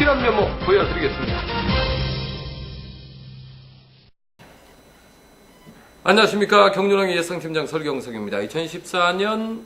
확실한 면모 보여드리겠습니다. 안녕하십니까 경륜왕의 예상팀장 설경석입니다. 2014년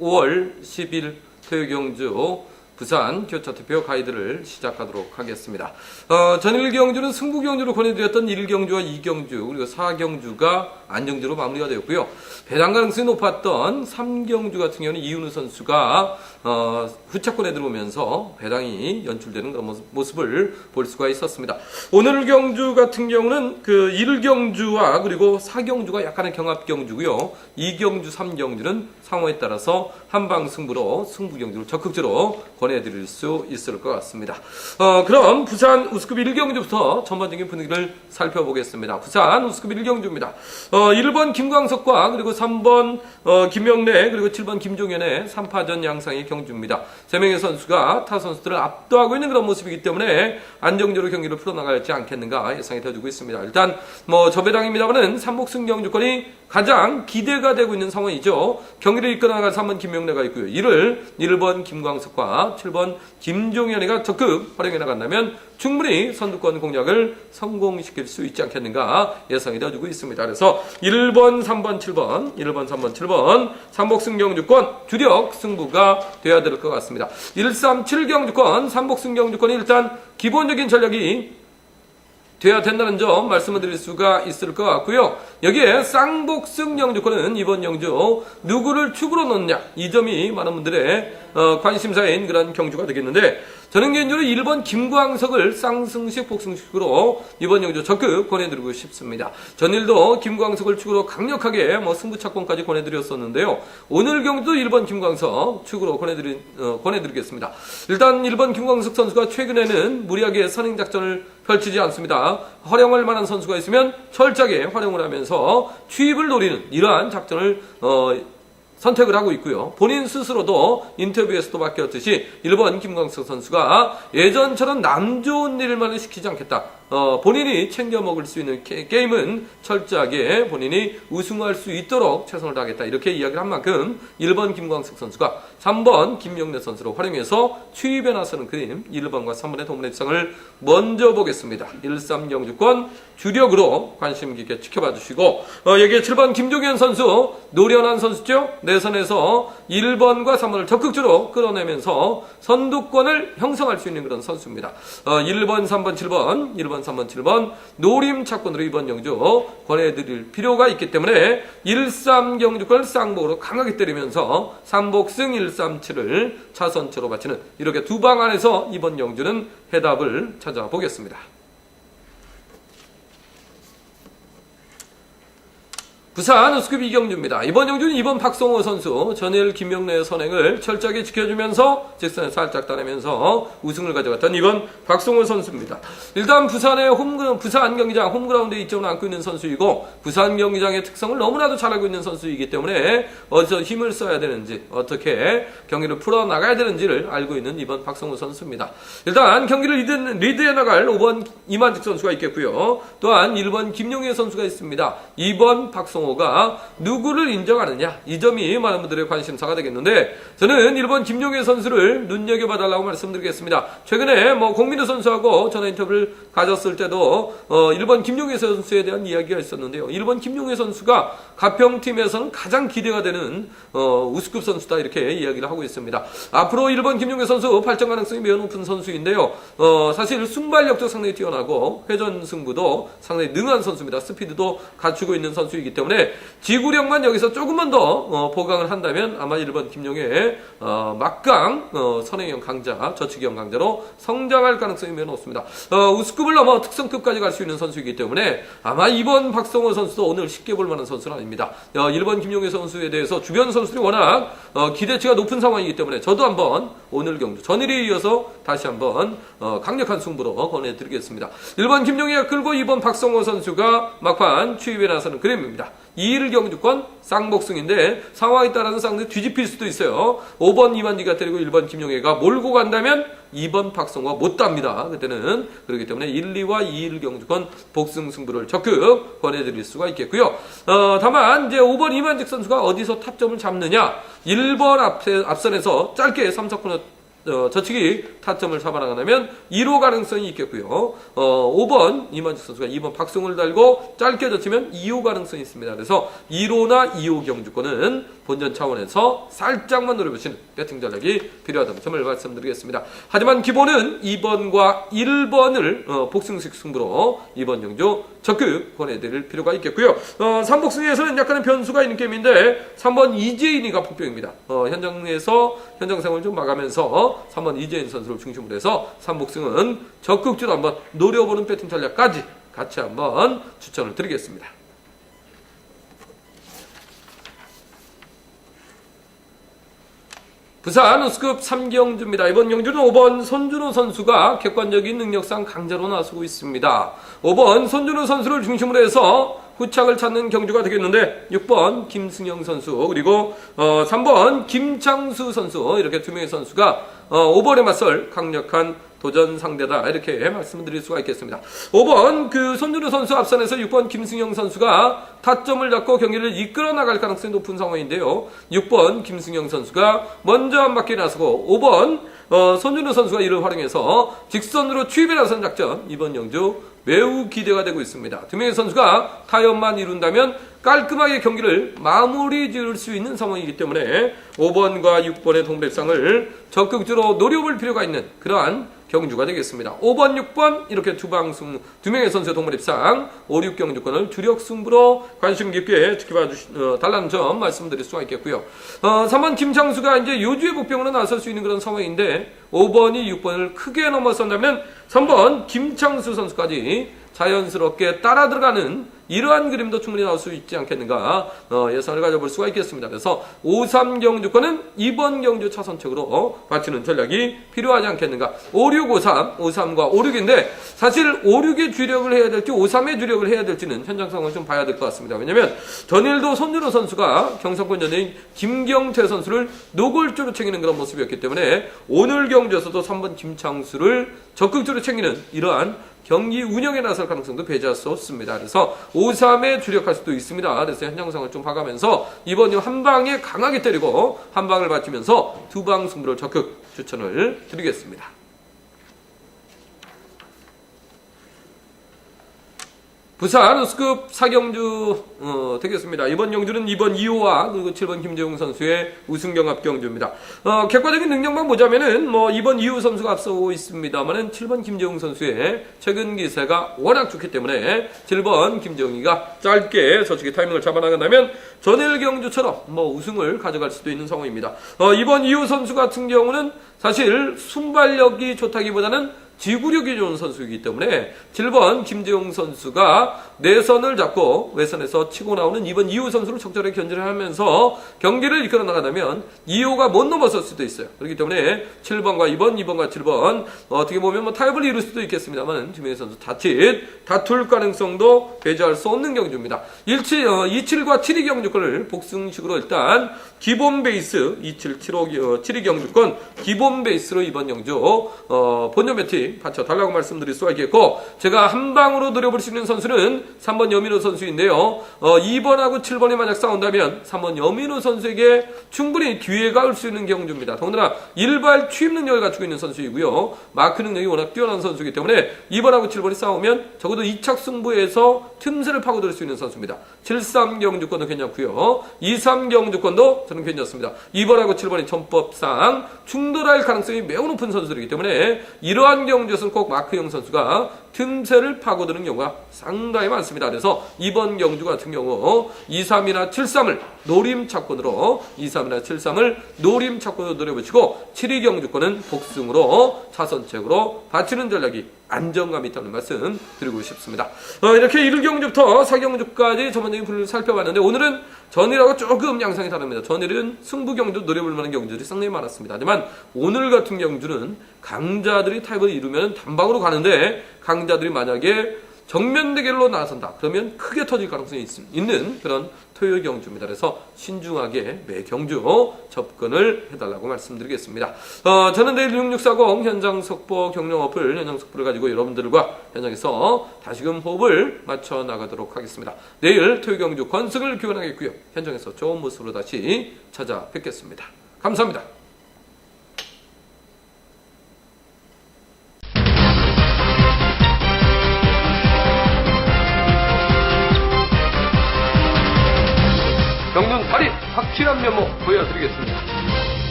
5월 10일 토요경주 부산 교차 투표 가이드를 시작하도록 하겠습니다. 어, 전일 경주는 승부 경주로 권해드렸던 1경주와 2경주 그리고 4경주가 안정주로 마무리가 되었고요. 배당 가능성이 높았던 3경주 같은 경우는 이윤우 선수가 어, 후차권에 들어오면서 배당이 연출되는 모습을 볼 수가 있었습니다. 오늘 경주 같은 경우는 그 1경주와 그리고 4경주가 약간의 경합 경주고요. 2경주, 3경주는 상황에 따라서 한방 승부로 승부 경주를 적극적으로 권해드릴 수 있을 것 같습니다. 어, 그럼 부산 우스급 1경주부터 전반적인 분위기를 살펴보겠습니다. 부산 우스급 1경주입니다. 어, 1번 김광석과 그리고 3번 어, 김명래 그리고 7번 김종현의 3파전 양상의 경주입니다. 세 명의 선수가 타 선수들을 압도하고 있는 그런 모습이기 때문에 안정적으로 경기를 풀어나가지 않겠는가 예상이 되어지고 있습니다. 일단 뭐 저배당입니다만은 삼복승 경주권이 가장 기대가 되고 있는 상황이죠. 경기를 이끌어나갈 3번 김명래가 있고요. 이를 1번 김광석과 7번 김종현이가 적극 활용해 나간다면 충분히 선두권 공략을 성공시킬 수 있지 않겠는가 예상이 되어지고 있습니다. 그래서 1번, 3번, 7번, 1번, 3번, 7번 삼복 승 경주권 주력 승부가 돼야 될 것 같습니다. 137 경주권, 삼복 승 경주권이 일단 기본적인 전략이 돼야 된다는 점 말씀을 드릴 수가 있을 것 같고요. 여기에 쌍복승 영주권은 이번 영주 누구를 축으로 놓느냐 이 점이 많은 분들의 어, 관심사인 그런 경주가 되겠는데 저는 개인적으로 1번 김광석을 쌍승식 복승식으로 이번 영주 적극 권해드리고 싶습니다. 전일도 김광석을 축으로 강력하게 뭐 승부차권까지 권해드렸었는데요. 오늘 경주도 1번 김광석 축으로 권해드리, 어, 권해드리겠습니다. 일단 1번 김광석 선수가 최근에는 무리하게 선행 작전을 펼치지 않습니다. 활용할 만한 선수가 있으면 철저하게 활용을 하면서 취입을 노리는 이러한 작전을 어, 선택을 하고 있고요. 본인 스스로도 인터뷰에서도 밝혔듯이 1번 김광석 선수가 예전처럼 남 좋은 일만을 시키지 않겠다. 어, 본인이 챙겨 먹을 수 있는 게, 게임은 철저하게 본인이 우승할 수 있도록 최선을 다하겠다. 이렇게 이야기를 한 만큼 1번 김광석 선수가 3번 김영래 선수로 활용해서 취입에 나서는 그림 1번과 3번의 동문의 지상을 먼저 보겠습니다. 13경주권 주력으로 관심 깊게 지켜봐 주시고 어, 여기에 7번 김종현 선수 노련한 선수죠. 내선에서 1번과 3번을 적극적으로 끌어내면서 선두권을 형성할 수 있는 그런 선수입니다. 어, 1번, 3번, 7번, 1번, 3번, 7번 노림 차권으로 이번 경주 권해드릴 필요가 있기 때문에 13 경주권을 쌍복으로 강하게 때리면서 3복승 137을 차선처로 바치는 이렇게 두 방 안에서 이번 경주는 해답을 찾아보겠습니다. 부산 우스급 이경주입니다. 이번 경주는 이번 박성호 선수 전일 김명래의 선행을 철저하게 지켜주면서 직선에 살짝 따내면서 우승을 가져갔던 이번 박성호 선수입니다. 일단 부산의 홈그 부산 경기장 홈그라운드에 이점을 안고 있는 선수이고 부산 경기장의 특성을 너무나도 잘 알고 있는 선수이기 때문에 어디서 힘을 써야 되는지 어떻게 경기를 풀어 나가야 되는지를 알고 있는 이번 박성호 선수입니다. 일단 경기를 리드, 리드해 나갈 5번 이만직 선수가 있겠고요. 또한 1번 김용혜 선수가 있습니다. 2번 박성호 가 누구를 인정하느냐 이 점이 많은 분들의 관심사가 되겠는데 저는 1번 김용혜 선수를 눈여겨봐달라고 말씀드리겠습니다. 최근에 뭐 공민우 선수하고 전화 인터뷰를 가졌을 때도 어 1번 김용혜 선수에 대한 이야기가 있었는데요. 1번 김용혜 선수가 가평팀에서는 가장 기대가 되는 어 우스급 선수다 이렇게 이야기를 하고 있습니다. 앞으로 1번 김용혜 선수 발전 가능성이 매우 높은 선수인데요. 어 사실 순발력도 상당히 뛰어나고 회전 승부도 상당히 능한 선수입니다. 스피드도 갖추고 있는 선수이기 때문에 지구력만 여기서 조금만 더 어, 보강을 한다면 아마 1번 김용혜 어, 막강 어, 선행형 강자 저축형 강자로 성장할 가능성이 매우 높습니다. 어, 우스급을 넘어 특성급까지 갈 수 있는 선수이기 때문에 아마 2번 박성호 선수도 오늘 쉽게 볼 만한 선수는 아닙니다. 어, 1번 김용혜 선수에 대해서 주변 선수들이 워낙 어, 기대치가 높은 상황이기 때문에 저도 한번 오늘 경주 전일에 이어서 다시 한번 어, 강력한 승부로 권해드리겠습니다. 1번 김용혜가 끌고 2번 박성호 선수가 막판 추입에 나서는 그림입니다. 2일 경주권 쌍복승인데 상황에 따라서 상당히 뒤집힐 수도 있어요. 5번 이만지가 때리고 1번 김용혜가 몰고 간다면 2번 박성호가 못 답니다. 그때는 그렇기 때문에 1, 2와 2일 경주권 복승 승부를 적극 권해드릴 수가 있겠고요. 어, 다만 이제 5번 이만직 선수가 어디서 탑점을 잡느냐 1번 앞에, 앞선에서 짧게 3, 4코너 어, 저측이 타점을 잡아나가면 1호 가능성이 있겠고요. 어, 5번 이만식 선수가 2번 박송을 달고 짧게 젖히면 2호 가능성이 있습니다. 그래서 1호나 2호 경주권은 본전 차원에서 살짝만 노려보시는 배팅 전략이 필요하다는 점을 말씀드리겠습니다. 하지만 기본은 2번과 1번을 어, 복승식 승부로 2번 경주 적극 권해드릴 필요가 있겠고요. 어, 3복승에서는 약간의 변수가 있는 게임인데 3번 이재인이가 폭병입니다. 어, 현장에서 현장 생활을 좀 마감하면서 3번 이재인 선수를 중심으로 해서 3복승은 적극적으로 한번 노려보는 배팅 전략까지 같이 한번 추천을 드리겠습니다. 부산 우스급 3경주입니다. 이번 경주는 5번 손준호 선수가 객관적인 능력상 강자로 나서고 있습니다. 5번 손준호 선수를 중심으로 해서 후착을 찾는 경주가 되겠는데 6번 김승영 선수 그리고 어, 3번 김창수 선수 이렇게 두 명의 선수가 어, 5번에 맞설 강력한 도전 상대다 이렇게 말씀드릴 수가 있겠습니다. 5번 그 손준호 선수 앞선에서 6번 김승영 선수가 타점을 잡고 경기를 이끌어 나갈 가능성이 높은 상황인데요. 6번 김승영 선수가 먼저 한 바퀴 나서고 5번 어, 손준호 선수가 이를 활용해서 직선으로 추입에 나선 작전 이번 영주 매우 기대가 되고 있습니다. 두 명의 선수가 타협만 이룬다면 깔끔하게 경기를 마무리 지을 수 있는 상황이기 때문에 5번과 6번의 동백상을 적극적으로 노려볼 필요가 있는 그러한 경주가 되겠습니다. 5번, 6번 이렇게 두 방승 두 명의 선수의 동물 입상 5, 6 경주권을 주력 승부로 관심 깊게 지켜봐 주시 어, 달라는 점 말씀드릴 수가 있겠고요. 어, 3번 김창수가 이제 요주의 복병으로 나설 수 있는 그런 상황인데 5번이 6번을 크게 넘어선다면 3번 김창수 선수까지 자연스럽게 따라 들어가는 이러한 그림도 충분히 나올 수 있지 않겠는가 어, 예상을 가져볼 수가 있겠습니다. 그래서 5, 3 경주권은 2번 경주 차선책으로 어, 바치는 전략이 필요하지 않겠는가 5, 6, 5, 3, 5, 3과 5, 6인데 사실 5, 6의 주력을 해야 될지 5, 3의 주력을 해야 될지는 현장 상황을 좀 봐야 될 것 같습니다. 왜냐하면 전일도 손준호 선수가 경상권 연예인 김경태 선수를 노골적으로 챙기는 그런 모습이었기 때문에 오늘 경주에서도 3번 김창수를 적극적으로 챙기는 이러한 경기 운영에 나설 가능성도 배제할 수 없습니다. 그래서 5-3에 주력할 수도 있습니다. 그래서 현장상을 좀 봐가면서 이번 한 방에 강하게 때리고 한 방을 맞추면서 두 방 승부를 적극 추천을 드리겠습니다. 부산 우스급 사경주 어, 되겠습니다. 이번 경주는 2번 2호와 그리고 7번 김재웅 선수의 우승 경합 경주입니다. 어, 객관적인 능력만 보자면은 뭐 2번 2호 선수가 앞서고 있습니다만은 7번 김재웅 선수의 최근 기세가 워낙 좋기 때문에 7번 김재웅이가 짧게 저쪽에 타이밍을 잡아나간다면 전일 경주처럼 뭐 우승을 가져갈 수도 있는 상황입니다. 어, 이번 2호 선수 같은 경우는 사실 순발력이 좋다기보다는 지구력이 좋은 선수이기 때문에 7번 김재용 선수가 내선을 잡고 외선에서 치고 나오는 2번 이호 선수를 적절하게 견제를 하면서 경기를 이끌어 나가다면 2호가 못 넘어설 수도 있어요. 그렇기 때문에 7번과 2번, 2번과 7번 어떻게 보면 뭐 타협을 이룰 수도 있겠습니다만 김혜인 선수 다칫 다툴 가능성도 배제할 수 없는 경주입니다. 17, 어, 27과 72 경주권을 복승식으로 일단 기본 베이스 27, 75, 72 경주권 기본 베이스로 이번 경주 어, 본전 배팅 받쳐 달라고 말씀드릴 수가 있겠고 제가 한 방으로 노려볼 수 있는 선수는 3번 여민호 선수인데요. 어, 2번하고 7번이 만약 싸운다면 3번 여민호 선수에게 충분히 기회가 올 수 있는 경주입니다. 더군다나 일발 취입 능력을 갖추고 있는 선수이고요. 마크 능력이 워낙 뛰어난 선수이기 때문에 2번하고 7번이 싸우면 적어도 2착 승부에서 틈새를 파고들 수 있는 선수입니다. 7-3 경주권도 괜찮고요. 2-3 경주권도 저는 괜찮습니다. 2번하고 7번이 전법상 충돌할 가능성이 매우 높은 선수이기 때문에 이러한 경 주에서는 꼭 마크형 선수가 틈새를 파고드는 경우가 상당히 많습니다. 그래서 이번 경주 같은 경우 2, 3이나 7, 3을 노림 차권으로 2, 3이나 7, 3을 노림 차권으로 노려보시고 7, 2 경주권은 복승으로 차선책으로 바치는 전략이 안정감이 있다는 말씀 드리고 싶습니다. 어, 이렇게 1경주부터 4경주까지 전반적인 분을 살펴봤는데 오늘은 전일하고 조금 양상이 다릅니다. 전일은 승부 경주 노려볼 만한 경주들이 상당히 많았습니다. 하지만 오늘 같은 경주는 강자들이 타입을 이루면 단방으로 가는데 강자들이 만약에 정면 대결로 나선다. 그러면 크게 터질 가능성이 있, 있는 그런 토요일 경주입니다. 그래서 신중하게 매 경주 접근을 해달라고 말씀드리겠습니다. 어, 저는 내일 6640 현장 속보 경영 어플 현장 속보를 가지고 여러분들과 현장에서 다시금 호흡을 맞춰 나가도록 하겠습니다. 내일 토요일 경주 건승을 기원하겠고요. 현장에서 좋은 모습으로 다시 찾아뵙겠습니다. 감사합니다.